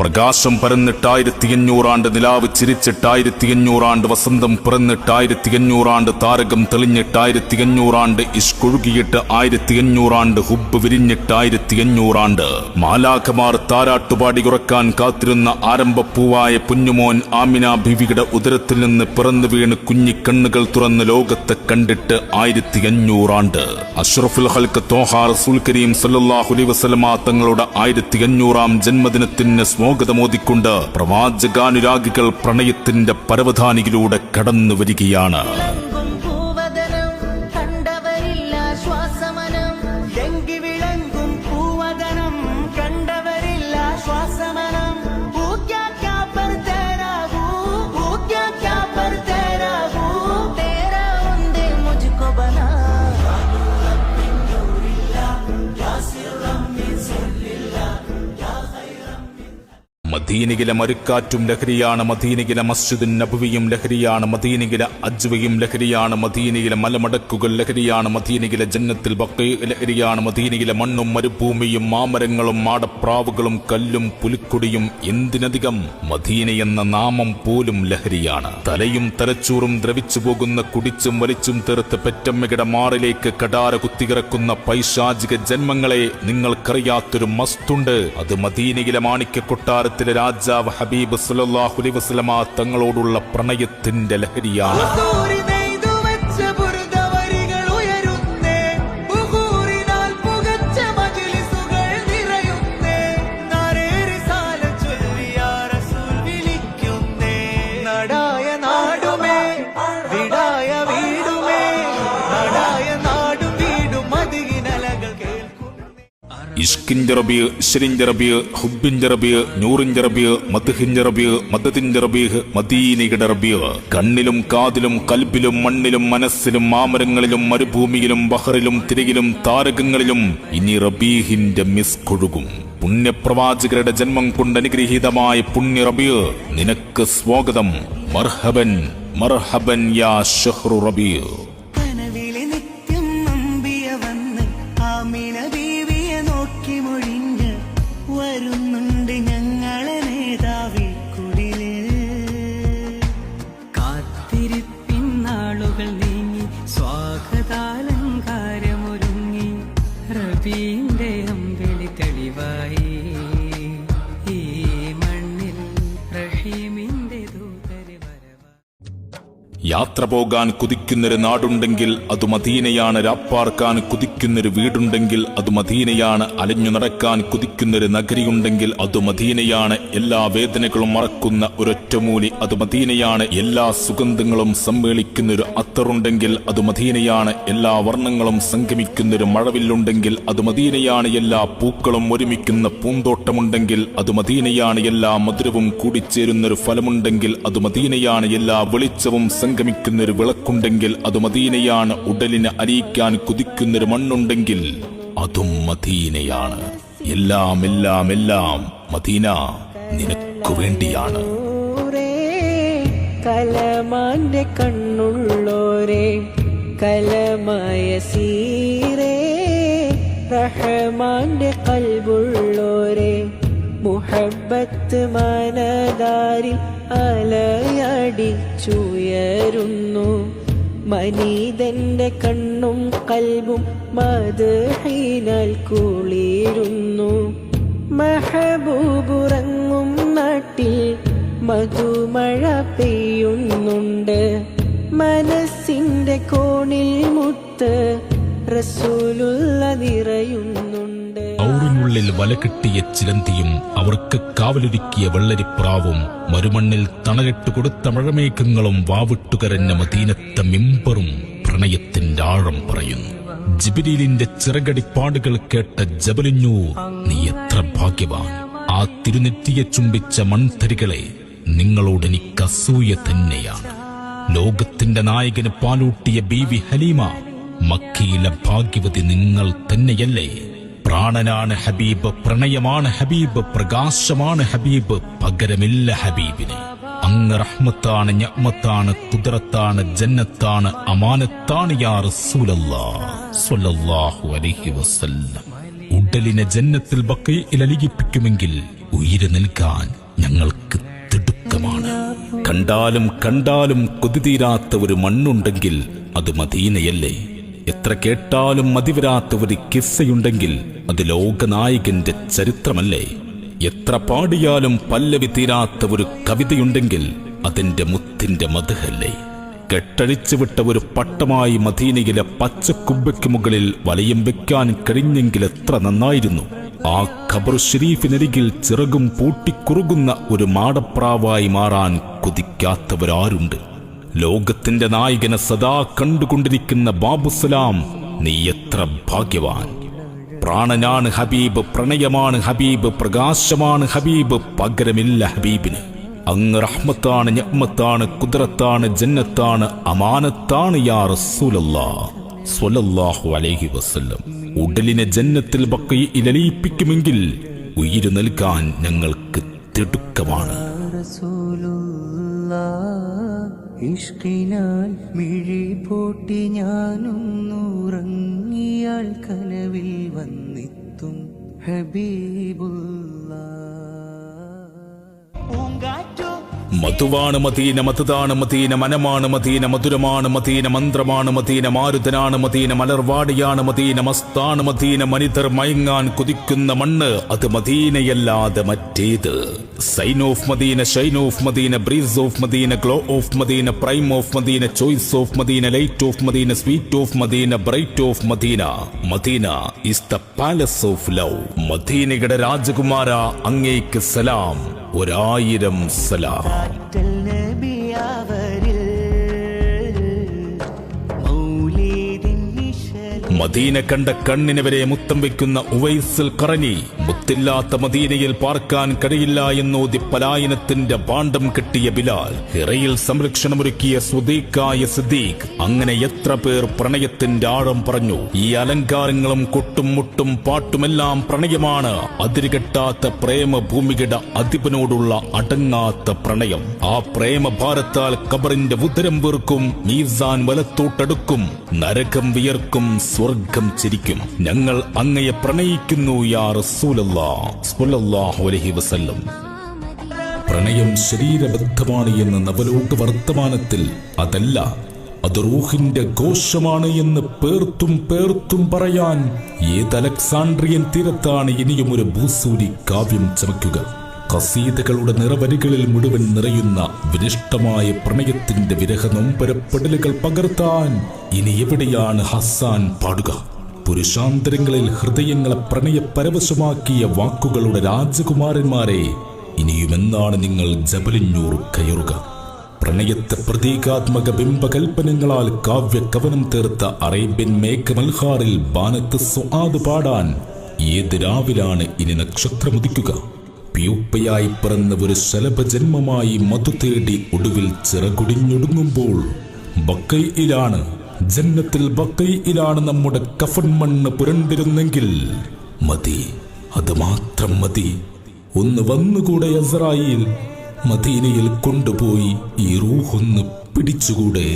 പ്രകാശം പരന്നിട്ടായിരത്തി അഞ്ഞൂറാണ്ട് നിലാവ് ചിരിച്ചിട്ടായിരത്തി അഞ്ഞൂറാണ്ട് വസന്തം പിറന്നിട്ടായിരത്തി അഞ്ഞൂറാണ്ട് താരകം തെളിഞ്ഞിട്ടായിരത്തി അഞ്ഞൂറാണ്ട് ഇഷ്കൊഴുകിയിട്ട് ആയിരത്തി അഞ്ഞൂറാണ്ട് ഹുബ് വിരിഞ്ഞിട്ടായിരത്തി അഞ്ഞൂറാണ്ട് മാലാഖമാർ താരാട്ടുപാടി ഉറക്കാൻ കാത്തിരുന്ന ആരംഭപ്പൂവായ പുഞ്ഞുമോൻ ആമിന ബിവിയുടെ ഉദരത്തിൽ നിന്ന് പിറന്നു വീണ് കുഞ്ഞിക്കണ്ണുകൾ തുറന്ന് ലോകത്തെ കണ്ടിട്ട് ആയിരത്തി അഞ്ഞൂറാണ്ട് അഷ്റഫുൽ ഹൽക്ക് തോഹാർ റസൂൽ കരീം സല്ലാഹുലി അലൈഹി വസല്ലമ തങ്ങളുടെ ആയിരത്തി അഞ്ഞൂറാം ജന്മദിനത്തിന് സ്വാഗതമോദിക്കൊണ്ട് പ്രവാചകാനുരാഗികൾ പ്രണയത്തിന്റെ പരവധാനിയിലൂടെ കടന്നു വരികയാണ് മദീനയിലെ മരുക്കാറ്റും ലഹരിയാണ് മദീനികില മസ്ജിദുൻ നബുവിയും ലഹരിയാണ് മദീനികില അജ്വയും ലഹരിയാണ് മദീനയിലെ മലമടക്കുകൾ ലഹരിയാണ് മദീനയിലെ ജന്നത്തിൽ ബക്കൈ ലഹരിയാണ് മദീനയിലെ മണ്ണും മരുഭൂമിയും മാമരങ്ങളും മാടപ്രാവുകളും കല്ലും പുലിക്കൊടിയും എന്തിനധികം മദീന എന്ന നാമം പോലും ലഹരിയാണ്. തലയും തലച്ചോറും ദ്രവിച്ചു പോകുന്ന കുടിച്ചും വലിച്ചും തീർത്ത് പെറ്റമ്മയുടെ മാറിലേക്ക് കടാര കുത്തികിറക്കുന്ന പൈശാചിക ജന്മങ്ങളെ നിങ്ങൾക്കറിയാത്തൊരു മസ്തുണ്ട്. അത് മദീനയിലെ മാണിക്യ കൊട്ടാരത്തിലെ രാജാവ് ഹബീബ് സുലല്ലാഹുലി വസ്ലമ തങ്ങളോടുള്ള പ്രണയത്തിന്റെ ലഹരിയാണ്. ഇഷ്കിന്റെ റബി ഇശ്വരിന്റെ റബി ഹുബിന്റെ റബി നൂറിന്റെ റബി മദ്ഹിന്റെ റബി മദത്തിന്റെ റബി മദീനയുടെ റബി. കണ്ണിലും കാതിലും കൽബിലും മണ്ണിലും മനസ്സിലും മാമരങ്ങളിലും മരുഭൂമിയിലും ബഹറിലും തിരികിലും താരകങ്ങളിലും ഇനി റബീഹിന്റെ മിസ് കൊഴുകും പുണ്യപ്രവാചകരുടെ ജന്മം കൊണ്ട് അനുഗ്രഹീതമായ പുണ്യ റബിയ് നിനക്ക് സ്വാഗതം. മർഹബൻ മർഹബൻ യാ ഷഹ്റു റബി. യാത്ര പോകാൻ കുതിക്കുന്നൊരു നാടുണ്ടെങ്കിൽ അത് മദീനയാണ്. രാപ്പാർക്കാൻ കുതിക്കുന്നൊരു വീടുണ്ടെങ്കിൽ അത് മദീനയാണ്. അലഞ്ഞു നടക്കാൻ കുതിക്കുന്നൊരു നഗരിയുണ്ടെങ്കിൽ അത് മദീനയാണ്. എല്ലാ വേദനകളും മറക്കുന്ന ഒരൊറ്റമൂലി അത് മദീനയാണ്. എല്ലാ സുഗന്ധങ്ങളും സമ്മേളിക്കുന്നൊരു അത്തറുണ്ടെങ്കിൽ അത് മദീനയാണ്. എല്ലാ വർണങ്ങളും സംഗമിക്കുന്നൊരു മഴവില്ലുണ്ടെങ്കിൽ അത് മദീനയാണ്. എല്ലാ പൂക്കളും ഒരുമിക്കുന്ന പൂന്തോട്ടമുണ്ടെങ്കിൽ അത് മദീനയാണ്. എല്ലാ മധുരവും കൂടിച്ചേരുന്നൊരു ഫലമുണ്ടെങ്കിൽ അത് മദീനയാണ്. എല്ലാ വെളിച്ചവും സംഗമിക്കുന്നൊരു വിളക്കുണ്ടെങ്കിൽ അത് മദീനയാണ്. ഉടലിനെ അരിയിക്കാൻ കുതിക്കുന്നൊരു മണ്ണുണ്ടെങ്കിൽ അതും മദീനയാണ്. എല്ലാം എല്ലാം എല്ലാം മദീന നിനക്കു വേണ്ടിയാണ്. കലമാന്റെ കണ്ണുള്ളോരേ കലമായ സീരേ റഹമാന്റെ മുഹബത്ത് മനതാരിൽ അലയടിച്ചുയരുന്നു. മനീതന്റെ കണ്ണും കൽവും മധുഹീനാൽ കുളിരുന്നു. മഹബൂബുറങ്ങും നാട്ടിൽ മധുമഴ പെയ്യുന്നുണ്ട്. മനസ്സിന്റെ കോണിൽ മുത്ത് റസൂലുള്ള നിറയുന്നുണ്ട്. ഔറിനുള്ളിൽ വല കിട്ടിയ ചിലന്തിയും അവർക്ക് കാവലൊരുക്കിയ വെള്ളരിപ്രാവും മരുമണ്ണിൽ തണലിട്ട് കൊടുത്ത മഴമേഘങ്ങളും വാവിട്ടുകരഞ്ഞ മദീനത്ത മിമ്പറും പ്രണയത്തിന്റെ ആഴം പറയുന്നു. ജിബിരിലിന്റെ ചിറകടിപ്പാടുകൾ കേട്ട ജബലിഞ്ഞു നീ എത്ര ഭാഗ്യവാൻ. ആ തിരുനെറ്റിയെ ചുംബിച്ച മൺതരികളെ നിങ്ങളോട് എനിക്ക് അസൂയ തന്നെയാണ്. ലോകത്തിന്റെ നായകന് പാലൂട്ടിയ ബീവി ഹലീമ മക്കയിലെ ഭാഗ്യവതി നിങ്ങൾ തന്നെയല്ലേ? പ്രാണനാണ് ഹബീബ് പ്രണയമാണ് ഹബീബ് പ്രകാശമാണ് ഹബീബ് പകരമില്ല ഹബീബിനെ. അങ്ങ് റഹ്മത്താണ് ഞമ്മത്താണ് കുതിരത്താണ് ജന്നത്താണ് അമാനത്താണ് യാ അലൈഹി വസല്ലം. ഉടലിനെ ജന്നത്തിൽ ബക്കയിൽ അലിയിപ്പിക്കുമെങ്കിൽ ഉയിര് നൽകാൻ ഞങ്ങൾക്ക് തിടുക്കമാണ്. കണ്ടാലും കണ്ടാലും കൊതി തീരാത്ത ഒരു മണ്ണുണ്ടെങ്കിൽ അത് മദീനയല്ലേ? എത്ര കേട്ടാലും മതിവരാത്ത ഒരു കിസ്സയുണ്ടെങ്കിൽ അത് ലോകനായകന്റെ ചരിത്രമല്ലേ? എത്ര പാടിയാലും പല്ലവി തീരാത്ത ഒരു കവിതയുണ്ടെങ്കിൽ അതിന്റെ മുത്തിന്റെ മധുഹല്ലേ? കെട്ടഴിച്ചു വിട്ട ഒരു പട്ടമായി മദീനയിലെ പച്ചക്കുബയ്ക്ക് മുകളിൽ വലയം വെക്കാൻ കഴിഞ്ഞെങ്കിൽ എത്ര നന്നായിരുന്നു. ആ ഖബർ ഷെരീഫിനരികിൽ ചിറകും പൂട്ടിക്കുറുകുന്ന ഒരു മാടപ്രാവായി മാറാൻ കൊതിക്കാത്തവരാരുണ്ട്. ലോകത്തിന്റെ നായകനെ സദാ കണ്ടുകൊണ്ടിരിക്കുന്ന ബാബുസലാം നീ എത്ര ഭാഗ്യവാൻ. പ്രാണനാണ് ഹബീബ് പ്രണയമാണ് ഹബീബ് പ്രകാശമാണ് ഹബീബ് പകരമില്ല ഹബീബിന്. അങ്ങ് റഹ്മത്താണ് ഞമ്മത്താണ് കുതിരത്താണ് ജന്നത്താണ് അമാനത്താണ് യാ റസൂലല്ലാ സ്വല്ലല്ലാഹു അലൈഹി ഉടലിനെ ജന്നത്തിൽ ബക്കയി ഇലലിയിപ്പിക്കുമെങ്കിൽ ഉയിര് നൽകാൻ ഞങ്ങൾക്ക് തിടുക്കമാണ്. റസൂലുള്ള ഇഷ്കിനാൽ മിഴി പൂട്ടി ഞാനൊന്നുറങ്ങിയാൽ കനവിൽ വന്നെത്തും ഹബീബുള്ള മധുവാണ് മതീന മധുതാണ് മതീന മനമാണ് മതീന മധുരമാണ് മതീന മന്ത്രമാണ് മതീന മാരുതനാണ് മതീന മലർവാടിയാണ് മതീന മസ്താണ് മതീന മനിതർ മയങ്ങാൻ കുതിക്കുന്ന മണ്ണ് അത് മദീനയല്ലാതെ മറ്റേത്. Sign of Madina shine of Madina breeze of Madina glow of Madina prime of Madina choice of Madina light of Madina sweet of Madina bright of Madina. Madina is the palace of love. മദീനയുടെ രാജകുമാര അങ്ങേക്ക് സലാം. ഒരായിരം സലാം. Medina കണ്ട കണ്ണിന് വരെ മുത്തം വയ്ക്കുന്ന ഉവൈസിൽ കറങ്ങി മുത്തില്ലാത്ത മദീനയിൽ പാർക്കാൻ കഴിയില്ല എന്നോതി പലായനത്തിന്റെ പാണ്ഡം കെട്ടിയ ബിലാൽ ഹിറയിൽ സംരക്ഷണമൊരുക്കിയ സുദീഖായ സിദ്ദീഖ് അങ്ങനെ എത്ര പേർ പ്രണയത്തിന്റെ ആഴം പറഞ്ഞു. ഈ അലങ്കാരങ്ങളും കൊട്ടും മുട്ടും പാട്ടുമെല്ലാം പ്രണയമാണ്. അതിരുകെട്ടാത്ത പ്രേമ ഭൂമിയുടെ അധിപനോടുള്ള അടങ്ങാത്ത പ്രണയം. ആ പ്രേമഭാരത്താൽ കബറിന്റെ ഉദരം വീർക്കും മീസാൻ വലത്തോട്ടടുക്കും നരകം വിയർക്കും സ്വർഗം ചിരിക്കും. ഞങ്ങൾ അങ്ങയെ പ്രണയിക്കുന്നു യാ വസല്ലം. പ്രണയം ശരീരബദ്ധമാണ് എന്ന നവലോക വർത്തമാനത്തിൽ അതല്ല അത് റൂഹിന്റെ ഘോഷമാണ് എന്ന് പേർത്തും പേർത്തും പറയാൻ ഏത് അലക്സാണ്ട്രിയൻ തീരത്താണ് ഇനിയും ഒരു ഭൂസൂരി കാവ്യം ചമയ്ക്കുക. കസീതകളുടെ നിറവരികളിൽ മുഴുവൻ നിറയുന്ന വിനിഷ്ടമായ പ്രണയത്തിന്റെ വിരഹ നൊമ്പരപ്പെടലുകൾ പകർത്താൻ ഇനി എവിടെയാണ് ഹസാൻ പാടുക? പുരുഷാന്തരങ്ങളിൽ ഹൃദയങ്ങളെ പ്രണയപരവശമാക്കിയ വാക്കുകളുടെ രാജകുമാരന്മാരെ ഇനിയുമെന്നാണ് നിങ്ങൾ ജബലിഞ്ഞൂർ കയറുക. പ്രണയത്തെ പ്രതീകാത്മക ബിംബകൽപ്പനങ്ങളാൽ കാവ്യ കവനം തീർത്ത അറേബ്യൻ മേഘമൽഹാറിൽ ബാനത്ത് സ്വാദ് പാടാൻ ഏത് രാവിലാണ് ഇനി നക്ഷത്രമുദിക്കുക? പ്യൂപ്പയായി പിറന്ന ഒരു ശലഭജന്മമായി മധു തേടി ഒടുവിൽ ചിറകുടിഞ്ഞൊടുങ്ങുമ്പോൾ ബക്കൈയിലാണ് ജന്നത്തിൽ ബക്കൈയിലാണ് നമ്മുടെ കഫൻ മണ്ണ് പുരണ്ടിരുന്നെങ്കിൽ മതി അത് മാത്രം മതി. ഒന്ന് വന്നുകൂടെ അസറായിൽ മദീനയിൽ കൊണ്ടുപോയി ഈ റൂഹൊന്ന് പിടിച്ചുകൂടെ.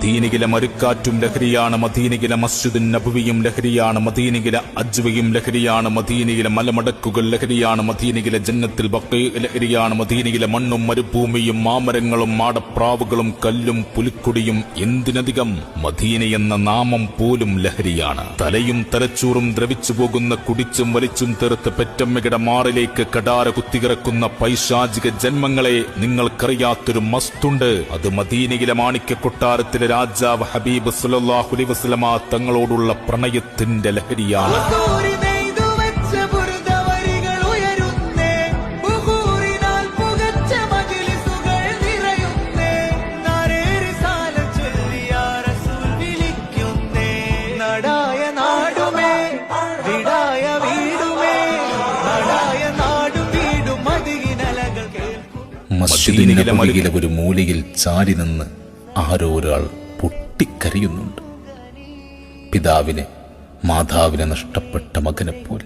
മദീനയിലെ മരുക്കാറ്റും ലഹരിയാണ് മദീനികിലെ മസ്ജിദുൻ നബുവിയും ലഹരിയാണ് മദീനികില അജ്വയും ലഹരിയാണ് മദീനികില മലമടക്കുകൾ ലഹരിയാണ് മദീനികില ജന്നത്തിൽ ബക്കൈ ലഹരിയാണ് മദീനികില മണ്ണും മരുഭൂമിയും മാമരങ്ങളും മാടപ്രാവുകളും കല്ലും പുലിക്കുടിയും എന്തിനധികം മദീന എന്ന നാമം പോലും ലഹരിയാണ്. തലയും തലച്ചോറും ദ്രവിച്ചു പോകുന്ന കുടിച്ചും വലിച്ചും തീർത്ത് പെറ്റമ്മയുടെ മാറിലേക്ക് കടാര കുത്തികിറക്കുന്ന പൈശാചിക ജന്മങ്ങളെ നിങ്ങൾക്കറിയാത്തൊരു മസ്തുണ്ട്. അത് മദീനയിലെ മാണിക്യ കൊട്ടാരത്തിലെ രാജാവ് ഹബീബ് സുലല്ലാഹുലി വസ്ലമ വസല്ലമ തങ്ങളോടുള്ള പ്രണയത്തിന്റെ ലഹരിയാണ് മസ്ജിദിനിലെ നെയ്തു വെച്ച ബുറുദവരികൾ ഉയരുന്നേ. ബഹൂരിനാൽ പുകച്ച മജ്‌ലിസുകൾ നിറയുന്നേ. നാരേറിസാല ചൊല്ലിയാ റസൂൽ വിളിക്കുന്നേ. നടായ നാടുമേ വിടായ വീടുമേ നടായ നാടും വീടും മതിയിനലകൾ കേൾക്കും മസ്ജിദിന്റെ നബവിയിലെ ഒരു മൂലയിൽ ചാരി നിന്ന് ആരോ ഒരാൾ പൊട്ടിക്കരയുന്നുണ്ട് പിതാവിനെ മാതാവിനെ നഷ്ടപ്പെട്ട മകനെപ്പോലെ.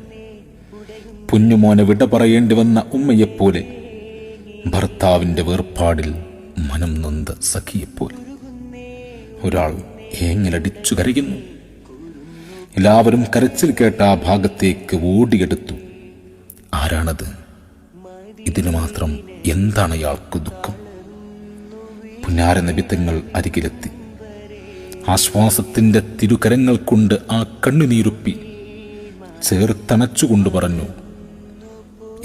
കുഞ്ഞുമോനെ വിട പറയേണ്ടി വന്ന ഉമ്മയെപ്പോലെ. ഭർത്താവിന്റെ വേർപാടിൽ മനം നൊന്ത സഖിയെപ്പോലെ. ഒരാൾ ഏങ്ങിലടിച്ചു കരയുന്നു. എല്ലാവരും കരച്ചിൽ കേട്ട ആ ഭാഗത്തേക്ക് ഓടിയെടുത്തു. ആരാണത്? ഇതിനു മാത്രം എന്താണ് അയാൾക്ക് ദുഃഖം? പുന്നാര നബിത്തങ്ങൾ അരികിലെത്തി. ആശ്വാസത്തിന്റെ തിരുകരങ്ങൾ കൊണ്ട് ആ കണ്ണുനീരുപ്പി ചേർത്തണച്ചുകൊണ്ട് പറഞ്ഞു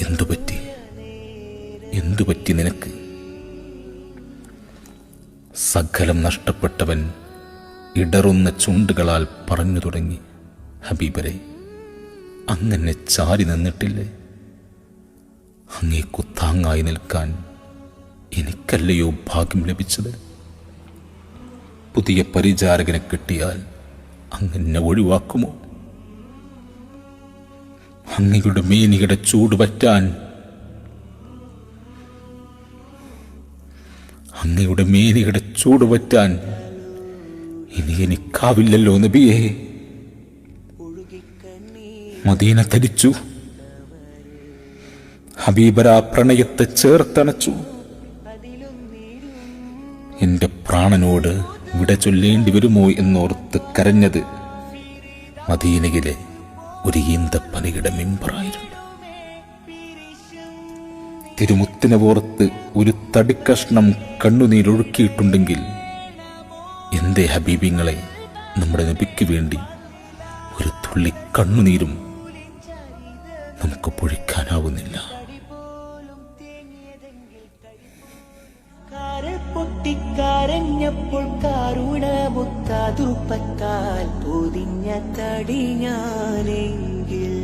എന്തു പറ്റി? എന്തു പറ്റി നിനക്ക്? സകലം നഷ്ടപ്പെട്ടവൻ ഇടറുന്ന ചുണ്ടുകളാൽ പറഞ്ഞു തുടങ്ങി ഹബീബരെ അങ്ങനെ ചാരി നിന്നിട്ടില്ലേ? അങ്ങേക്കു താങ്ങായി നിൽക്കാൻ എനിക്കല്ലയോ ഭാഗ്യം ലഭിച്ചത്? പുതിയ പരിചാരകനെ കിട്ടിയാൽ അങ്ങനെ ഒഴിവാക്കുമോ? അങ്ങയുടെ മേനിയുടെ ചൂട് പറ്റാൻ അങ്ങയുടെ മേനിയുടെ ചൂട് പറ്റാൻ ഇനി എനിക്കാവില്ലല്ലോ നബിയേ. മദീന ധരിച്ചു. ഹബീബരാ പ്രണയത്തെ ചേർത്തണച്ചു. എന്റെ പ്രാണനോട് വിട ചൊല്ലേണ്ടി വരുമോ എന്നോർത്ത് കരഞ്ഞത് മദീനയിലെ ഒരു ഈന്തപ്പനയുടെ മെമ്പറായിരുന്നു. തിരുമുത്തിനെ ഓർത്ത് ഒരു തടിക്കഷ്ണം കണ്ണുനീരൊഴുക്കിയിട്ടുണ്ടെങ്കിൽ എന്തേ ഹബീബിങ്ങളെ നമ്മുടെ നബിക്ക് വേണ്ടി ഒരു തുള്ളി കണ്ണുനീരും നമുക്ക് പൊഴിക്കാനാവുന്നില്ല. കാരുണ മുത്താതുപ്പത്താൽ പൊതിഞ്ഞ തടി ഞാനെങ്കിൽ